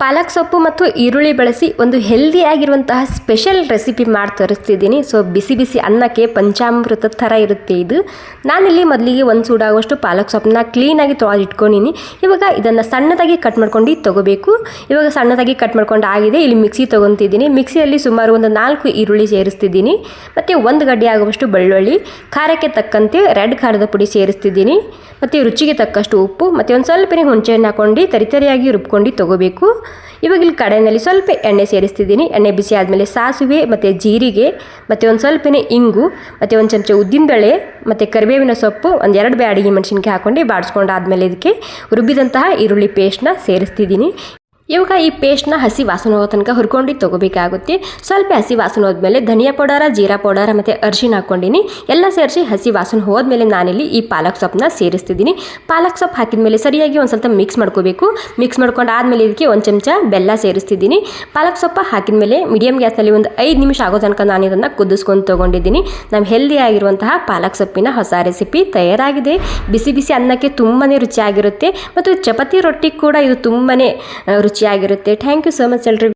ಪಾಲಕ್ ಸೊಪ್ಪು ಮತ್ತು ಈರುಳ್ಳಿ ಬಳಸಿ ಒಂದು ಹೆಲ್ದಿ ಆಗಿರುವಂತಹ ಸ್ಪೆಷಲ್ ರೆಸಿಪಿ ಮಾಡಿ ತೋರಿಸ್ತಿದ್ದೀನಿ. ಸೊ ಬಿಸಿ ಬಿಸಿ ಅನ್ನಕ್ಕೆ ಪಂಚಾಮೃತ ಥರ ಇರುತ್ತೆ ಇದು. ನಾನಿಲ್ಲಿ ಮೊದಲಿಗೆ ಒಂದು ಸೂಡಾಗುವಷ್ಟು ಪಾಲಕ್ ಸೊಪ್ಪನ್ನ ಕ್ಲೀನಾಗಿ ತೊಳೆದಿಟ್ಕೊಂಡಿನಿ ಇವಾಗ ಇದನ್ನು ಸಣ್ಣದಾಗಿ ಕಟ್ ಮಾಡ್ಕೊಂಡು ತೊಗೋಬೇಕು. ಇವಾಗ ಸಣ್ಣದಾಗಿ ಕಟ್ ಮಾಡ್ಕೊಂಡು ಆಗಿದೆ. ಇಲ್ಲಿ ಮಿಕ್ಸಿ ತೊಗೊತಿದ್ದೀನಿ. ಮಿಕ್ಸಿಯಲ್ಲಿ ಸುಮಾರು ಒಂದು ನಾಲ್ಕು ಈರುಳ್ಳಿ ಸೇರಿಸ್ತಿದ್ದೀನಿ. ಮತ್ತು ಒಂದು ಗಡ್ಡೆ ಆಗುವಷ್ಟು ಬೆಳ್ಳುಳ್ಳಿ, ಖಾರಕ್ಕೆ ತಕ್ಕಂತೆ ರೆಡ್ ಖಾರದ ಪುಡಿ ಸೇರಿಸ್ತಿದ್ದೀನಿ. ಮತ್ತು ರುಚಿಗೆ ತಕ್ಕಷ್ಟು ಉಪ್ಪು, ಮತ್ತು ಒಂದು ಸ್ವಲ್ಪನೇ ಹುಣಸೆಹಣ್ಣು ಹಾಕೊಂಡು ತರಿತರಿಯಾಗಿ ರುಬ್ಕೊಂಡು ತೊಗೋಬೇಕು. ಇವಾಗ ಇಲ್ಲಿ ಕಡೆಯಲ್ಲಿ ಸ್ವಲ್ಪ ಎಣ್ಣೆ ಸೇರಿಸ್ತಿದ್ದೀನಿ. ಎಣ್ಣೆ ಬಿಸಿ ಆದಮೇಲೆ ಸಾಸಿವೆ, ಮತ್ತು ಜೀರಿಗೆ, ಮತ್ತು ಒಂದು ಸ್ವಲ್ಪನೇ ಇಂಗು, ಮತ್ತು ಒಂದು ಚಮಚ ಉದ್ದಿನಬೇಳೆ ಮತ್ತು ಕರಿಬೇವಿನ ಸೊಪ್ಪು, ಒಂದು ಎರಡು ಬೇ ಅಡಿಗೆ ಮೆಣಸಿನ್ಕಾಯಿ ಹಾಕ್ಕೊಂಡು ಬಾಡಿಸ್ಕೊಂಡಾದ್ಮೇಲೆ ಇದಕ್ಕೆ ರುಬ್ಬಿದಂತಹ ಈರುಳ್ಳಿ ಪೇಸ್ಟ್ನ ಸೇರಿಸ್ತಿದ್ದೀನಿ. ಇವಾಗ ಈ ಪೇಸ್ಟ್ನ ಹಸಿ ವಾಸನೆ ಹೋಗೋ ತನಕ ಹುರ್ಕೊಂಡು ತೊಗೋಬೇಕಾಗುತ್ತೆ. ಸ್ವಲ್ಪ ಹಸಿ ವಾಸನೆ ಹೋದ್ಮೇಲೆ ಧನಿಯಾ ಪೌಡರ, ಜೀರಾ ಪೌಡರ ಮತ್ತು ಅರ್ಶಿನ ಹಾಕ್ಕೊಂಡಿನಿ. ಎಲ್ಲ ಸೇರಿಸಿ ಹಸಿ ವಾಸನೆ ಹೋದ್ಮೇಲೆ ನಾನಿಲ್ಲಿ ಈ ಪಾಲಕ್ ಸೊಪ್ಪನ್ನ ಸೇರಿಸ್ತಿದ್ದೀನಿ ಪಾಲಕ್ ಸೊಪ್ಪು ಹಾಕಿದ ಮೇಲೆ ಸರಿಯಾಗಿ ಒಂದು ಸ್ವಲ್ಪ ಮಿಕ್ಸ್ ಮಾಡ್ಕೋಬೇಕು. ಮಿಕ್ಸ್ ಮಾಡ್ಕೊಂಡು ಆದಮೇಲೆ ಇದಕ್ಕೆ ಒಂದು ಚಮಚ ಬೆಲ್ಲ ಸೇರಿಸ್ತಿದ್ದೀನಿ ಪಾಲಕ್ ಸೊಪ್ಪು ಹಾಕಿದ ಮೇಲೆ ಮೀಡಿಯಮ್ ಗ್ಯಾಸ್ನಲ್ಲಿ ಒಂದು ಐದು ನಿಮಿಷ ಆಗೋ ತನಕ ನಾನು ಇದನ್ನು ಕುದಿಸ್ಕೊಂಡು ತೊಗೊಂಡಿದ್ದೀನಿ. ನಮ್ಮ ಹೆಲ್ದಿ ಆಗಿರುವಂತಹ ಪಾಲಕ್ ಸೊಪ್ಪಿನ ಹೊಸ ರೆಸಿಪಿ ತಯಾರಾಗಿದೆ. ಬಿಸಿ ಬಿಸಿ ಅನ್ನಕ್ಕೆ ತುಂಬಾ ರುಚಿಯಾಗಿರುತ್ತೆ. ಮತ್ತು ಚಪಾತಿ ರೊಟ್ಟಿ ಕೂಡ ಇದು ತುಂಬಾ ರುಚಿಯಾಗಿರುತ್ತೆ ಥ್ಯಾಂಕ್ ಯು ಸೊ ಮಚ್ ಎಲ್ರಿ